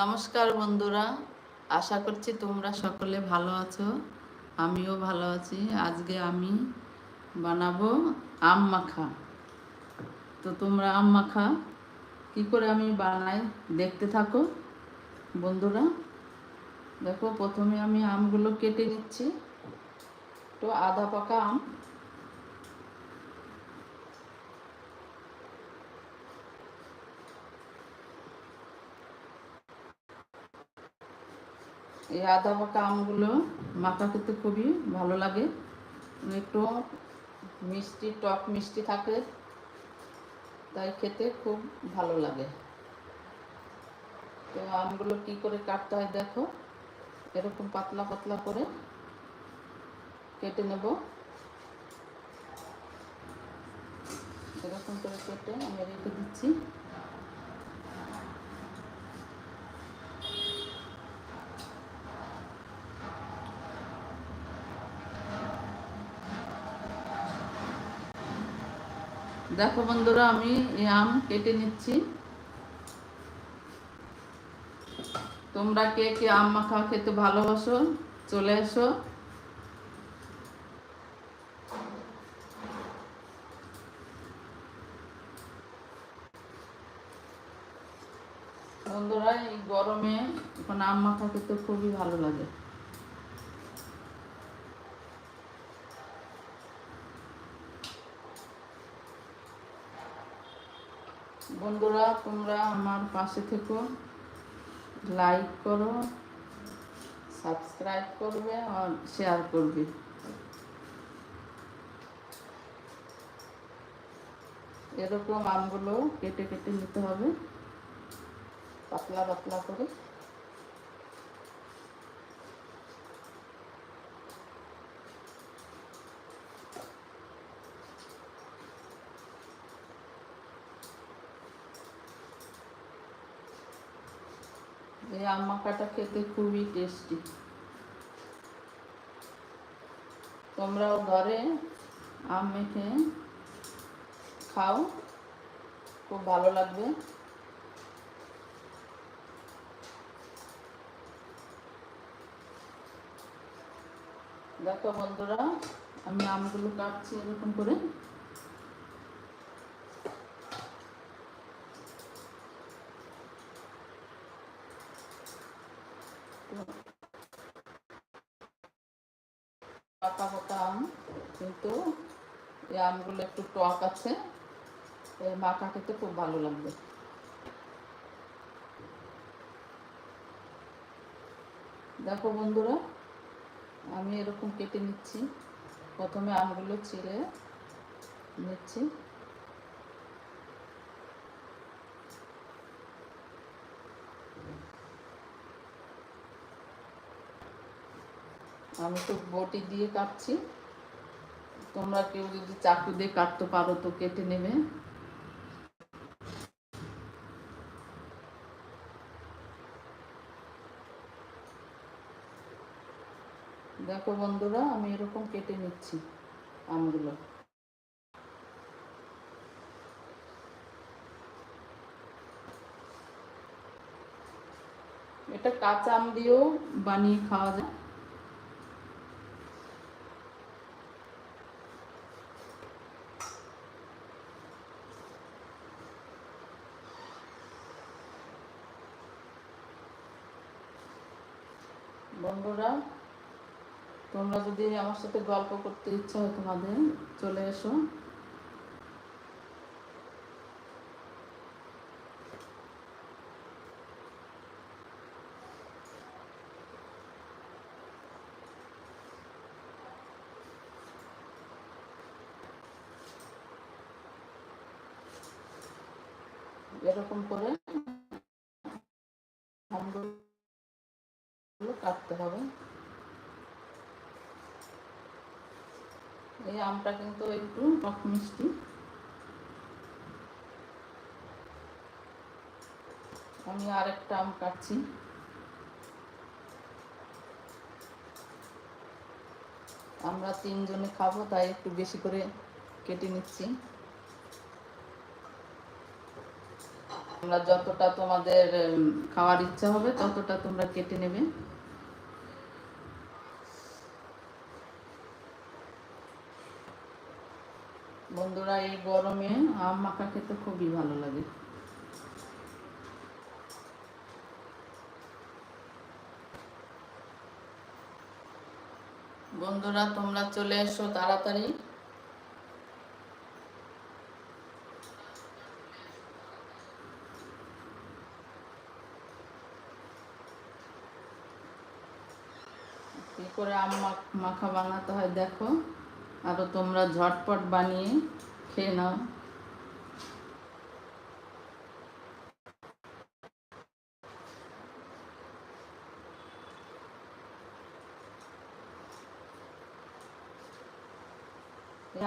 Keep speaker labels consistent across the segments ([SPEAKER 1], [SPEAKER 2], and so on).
[SPEAKER 1] নমস্কার বন্ধুরা, আশা করছি তোমরা সকলে ভালো আছো, আমিও ভালো আছি। আজকে আমি বানাবো আম মাখা। তো তোমরা আম মাখা, কি করে আমি বানাই দেখতে থাকো বন্ধুরা। দেখো, প্রথমে আমি আমগুলো কেটে নিচ্ছি। তো আধা পাকা আম। এই আদা পাকা আমগুলো মাখা খেতে খুবই ভালো লাগে। একটু মিষ্টি, টক মিষ্টি থাকে, তাই খেতে খুব ভালো লাগে। তো আমগুলো কি করে কাটতে হয় দেখো, এরকম পাতলা পাতলা করে কেটে নেব। এরকম করে কেটে আমি রেখে দিচ্ছি। দেখো বন্ধুরা, আমি আম কেটে নিচ্ছি। তোমরা কে কে আম মাখা খেতে ভালোবাসো, চলে এসো। বন্ধুরা, এই গরমে এখন আম মাখা খেতে খুবই ভালো লাগে। বন্ধুরা, তোমরা আমার পাশে থেকো। লাইক করো সাবস্ক্রাইব করবে আর শেয়ার করবে। এরকম আমগুলো কেটে কেটে নিতে হবে। পাতলা পাতলা করে। এই আম মাখাটা খেতে খুবই টেস্টি তোমরাও ঘরে আম মেখে খাও, খুব ভালো লাগবে। দেখো বন্ধুরা, আমি আমগুলো কাটছি এরকম করে পাকা পাকা আম কিন্তু এই আমগুলো একটু টক আছে। এই মাখা খেতে খুব ভালো লাগবে। দেখো বন্ধুরা, আমি এরকম কেটে নিচ্ছি। প্রথমে আমগুলো ছিঁড়ে নিচ্ছি। আমি তো বটি দিয়ে কাটছি। তোমরা কেউ যদি চাকু দিয়ে কাটতে পারো তো কেটে নেবে। দেখো বন্ধুরা, আমি এরকম কেটে নিচ্ছি আমগুলো। এটা কাঁচা আম দিয়েও বানিয়ে খাওয়া যায়। বন্ধুরা তোমরা যদি আমার সাথে গল্প করতে ইচ্ছা হয় তোমাদের চলে এসো। এরকম করে আমগুলো কাটতে হবে এই আমটা কিন্তু একটু টক মিষ্টি। আমি আরেকটা আম কাটছি। আমরা তিনজনে খাব, তাই একটু বেশি করে কেটে নিচ্ছি। তোমরা যতটা তোমাদের খাওয়ার ইচ্ছা হবে, ততটা তোমরা কেটে নেবে। বন্ধুরা, এই গরমে আম মাখা খেতে খুবই ভালো লাগে। বন্ধুরা, তোমরা চলে এসো তাড়াতাড়ি। কি করে আম মাখ- বানাতে হয় দেখো। আরও তোমরা ঝটপট বানিয়ে খেয়ে নাও।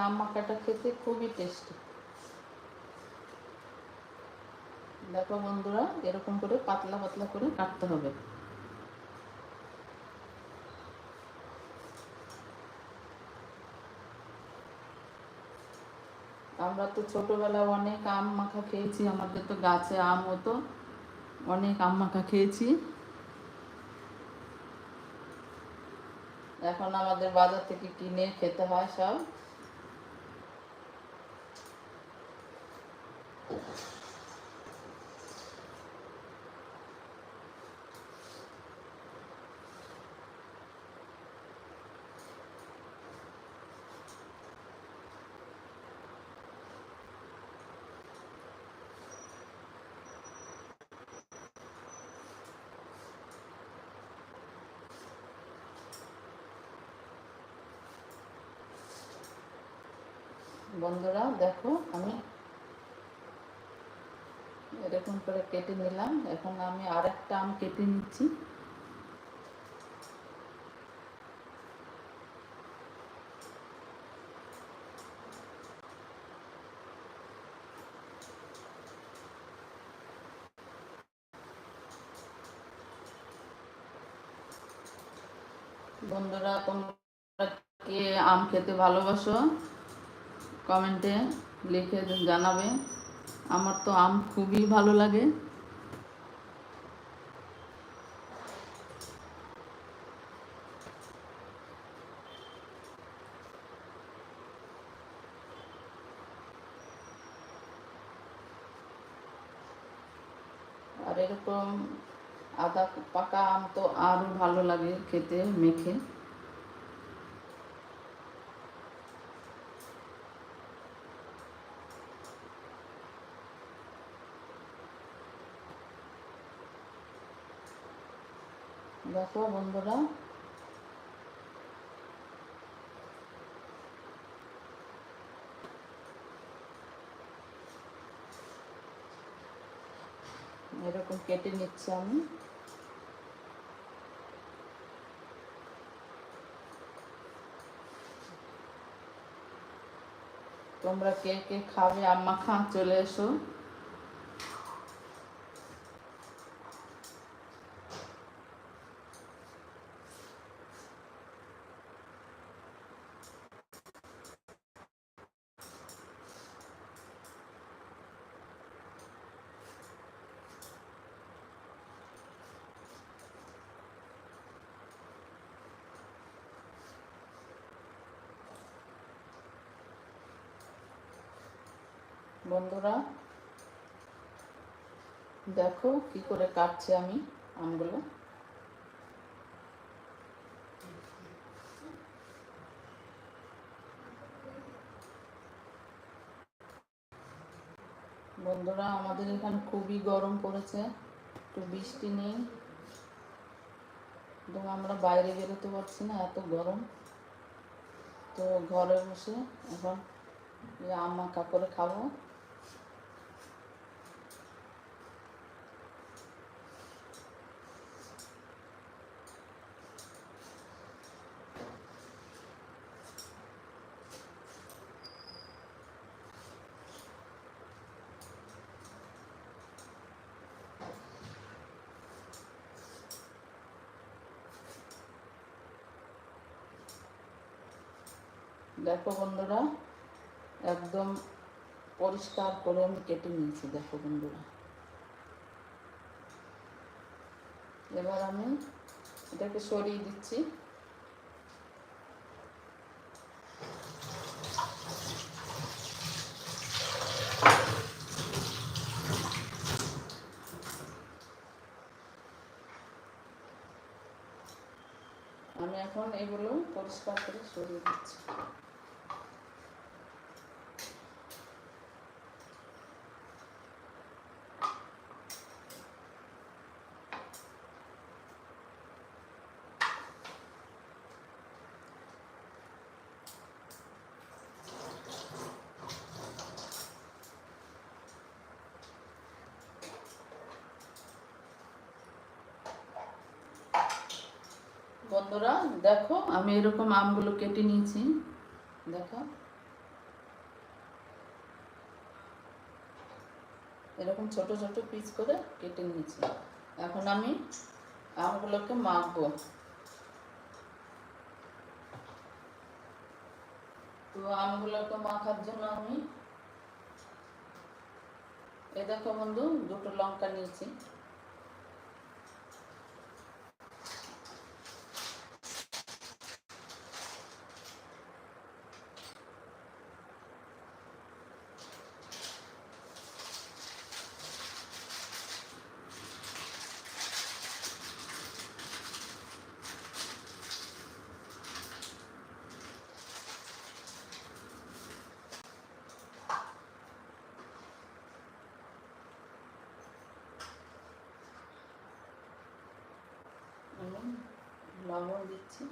[SPEAKER 1] আম মাখাটা খেতে খুবই টেস্টি দেখো বন্ধুরা, এরকম করে পাতলা পাতলা করে কাটতে হবে। আমরা তো ছোটবেলায় অনেক আম মাখা খেয়েছি, আমাদের তো গাছে আম হতো। অনেক আম মাখা খেয়েছি। এখন আমাদের বাজার থেকে কিনে খেতে হয় সব। বন্ধুরা, দেখো আমি এরকম করে কেটে নিলাম। এখন আমি আরেকটা আম কেটে নিচ্ছি। বন্ধুরা, তোমরা কে আম খেতে ভালোবাসো? কমেন্টে লিখে জানাবে। আমার তো আম খুবই ভালো লাগে। আর এরকম আদা পাকা আম তো আরও ভালো লাগে খেতে, মেখে। দেখো বন্ধুরা। এরকম কেটে নিচ্ছি আমি। তোমরা কে কে খাবে আম্মা খা চলে এসো বন্ধুরা দেখো কি করে কাটছি আমি আমগুলো। বন্ধুরা, আমাদের এখানে খুবই গরম পড়েছে, একটু বৃষ্টি নেই। এবং আমরা বাইরে বেরোতে পারছি না, এত গরম। তো ঘরে বসে এখন আম করে খাব। দেখো বন্ধুরা, একদম পরিষ্কার করে আমি কেটে নিয়েছি, দেখো বন্ধুরা। এবার আমি এটাকে সরিয়ে দিচ্ছি। আমি এখন এগুলো পরিষ্কার করে সরিয়ে দিচ্ছি। বন্ধুরা, দেখো, আমি এরকম আমগুলো কেটে নিয়েছি। দেখো। এরকম ছোট ছোট পিস করে কেটে নিয়েছি। এখন আমি আমগুলোকে মাখবো। তো আমগুলোকে মাখার জন্য আমি এই দেখো বন্ধু, দুটো লঙ্কা নিয়েছি আমি লবণ দিচ্ছি।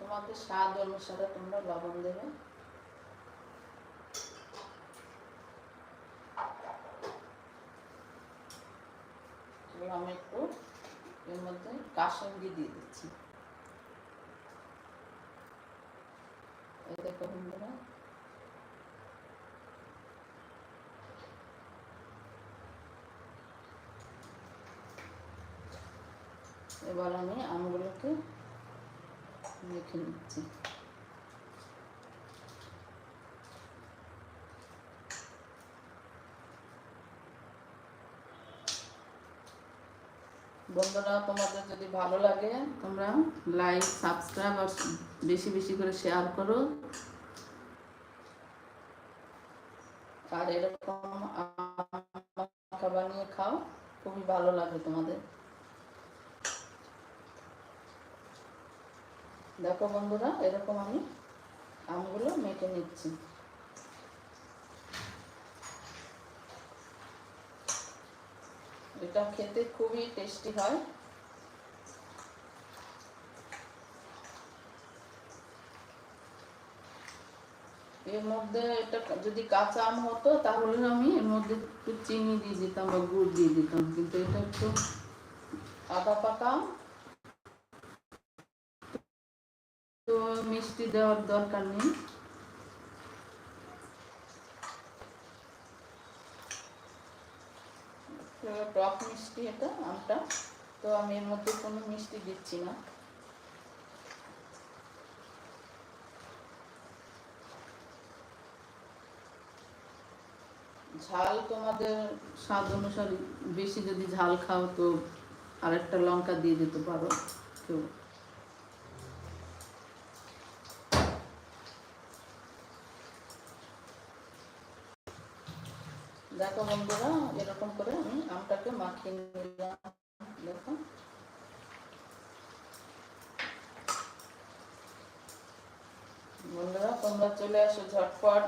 [SPEAKER 1] তোমাদের স্বাদ অনুসারে তোমরা লবণ দেবে এবার আমি একটু এর মধ্যে কাসুন্দি দিয়ে দিচ্ছি। এই দেখো এবার আমি আমগুলোকে মেখে নিচ্ছি। বন্ধুরা, তোমাদের যদি ভালো লাগে, তোমরা লাইক সাবস্ক্রাইব আর বেশি বেশি করে শেয়ার করো। আর এরকম বানিয়ে খাও, খুবই ভালো লাগে তোমাদের। দেখো বন্ধুরা, এরকম আমি আমগুলো মেখে নিচ্ছি। এটা খেতে খুবই টেস্টি হয়। এর মধ্যে এটা যদি কাঁচা আম হতো তাহলে আমি এর মধ্যে একটু চিনি দিয়ে দিতাম বা গুড় দিয়ে দিতাম। কিন্তু এটা একটু আদা পাকা তো মিষ্টি দেওয়ার দরকার নেই তো টক মিষ্টি এটা আমটা তো আমি এর মধ্যে কোনো মিষ্টি দিচ্ছি না ঝাল তোমাদের স্বাদ অনুসারে বেশি যদি ঝাল খাও তো আরেকটা লঙ্কা দিয়ে দিতে পারো, কেউ দেখো বন্ধুরা এরকম করে আমি আমটাকে মাখিয়ে নিলাম। দেখো। বন্ধুরা তোমরা চলে আসো ঝটপট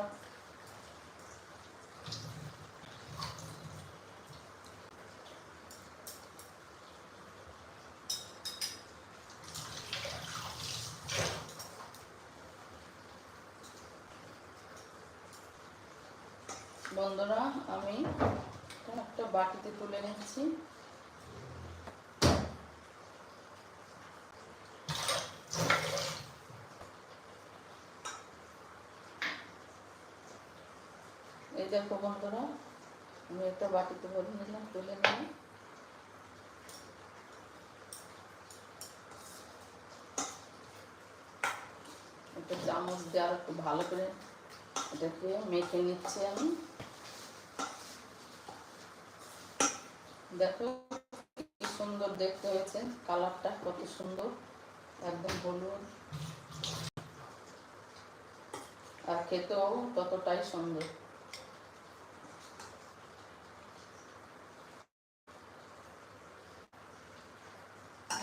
[SPEAKER 1] বন্ধুরা আমি এটা একটা বাটিতে তুলে নিচ্ছি। এই দেখো বন্ধুরা, আমি একটা বাটিতে ভরে নিলাম, তুলে নিলাম। একটা চামচ দিয়ে আর ভালো করে এটাকে মেখে নিচ্ছি আমি। দেখো কি সুন্দর দেখতে হয়েছে, কালারটা কত সুন্দর, একদম হলুদ। আর খেতেও ততটাই সুন্দর।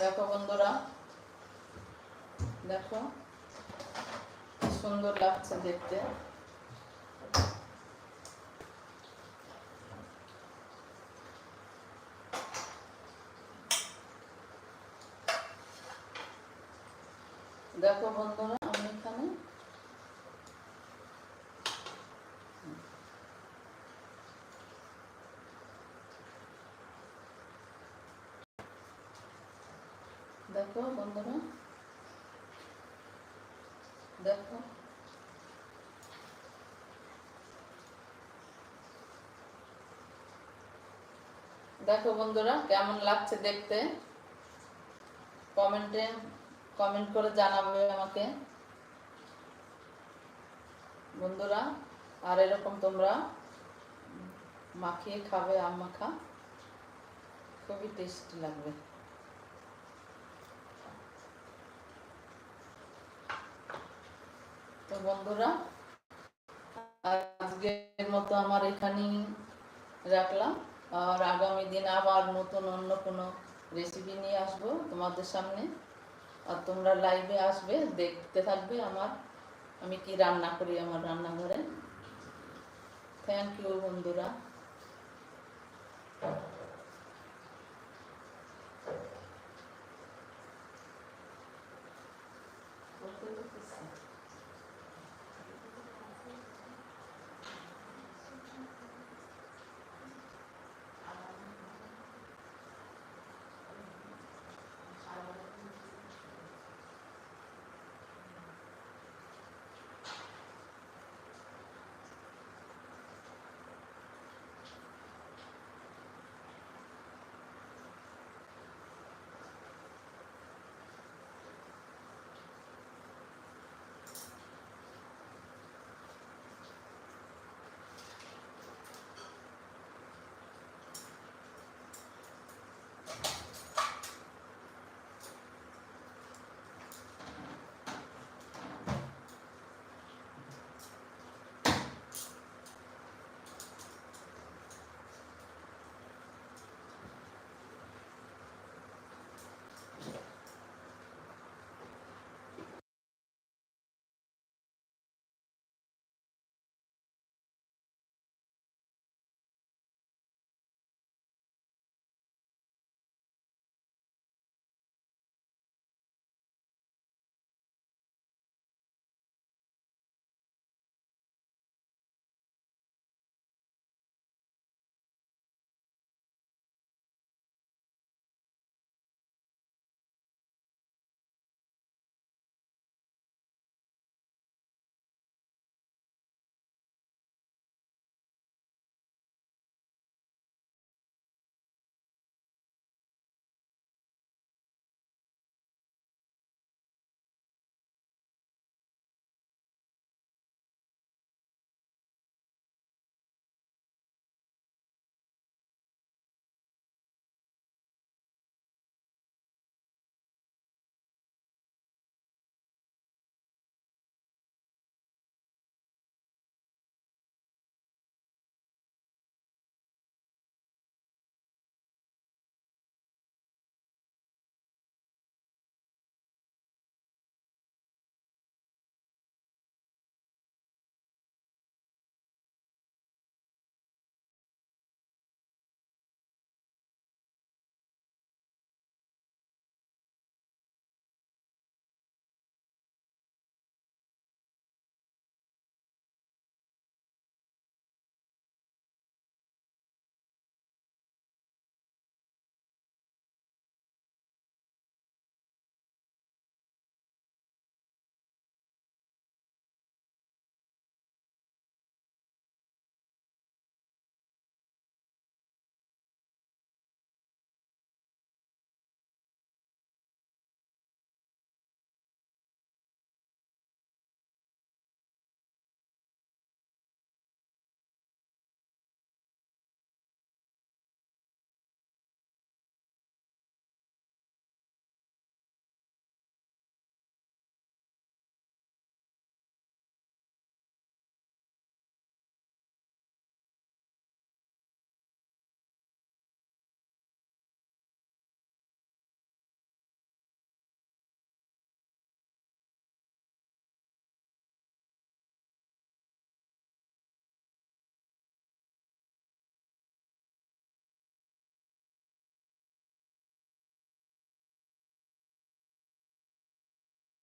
[SPEAKER 1] দেখো বন্ধুরা, দেখো সুন্দর লাগছে দেখতে। দেখো বন্ধুরা আমি এখানে দেখো বন্ধুরা দেখো। দেখো বন্ধুরা কেমন লাগছে দেখতে? কমেন্টে কমেন্ট করে জানাবে আমাকে। বন্ধুরা, আর এরকম তোমরা মাখিয়ে খাবে, আম মাখা, খুবই টেস্টি লাগবে। তো বন্ধুরা, আজকের মতো আমার এখানেই রাখলাম। আর আগামী দিন আবার নতুন অন্য কোনো রেসিপি নিয়ে আসব তোমাদের সামনে। আর তোমরা লাইভে আসবে, দেখতে থাকবে আমার। আমি কি রান্না করি আমার রান্নাঘরে? থ্যাংক ইউ বন্ধুরা।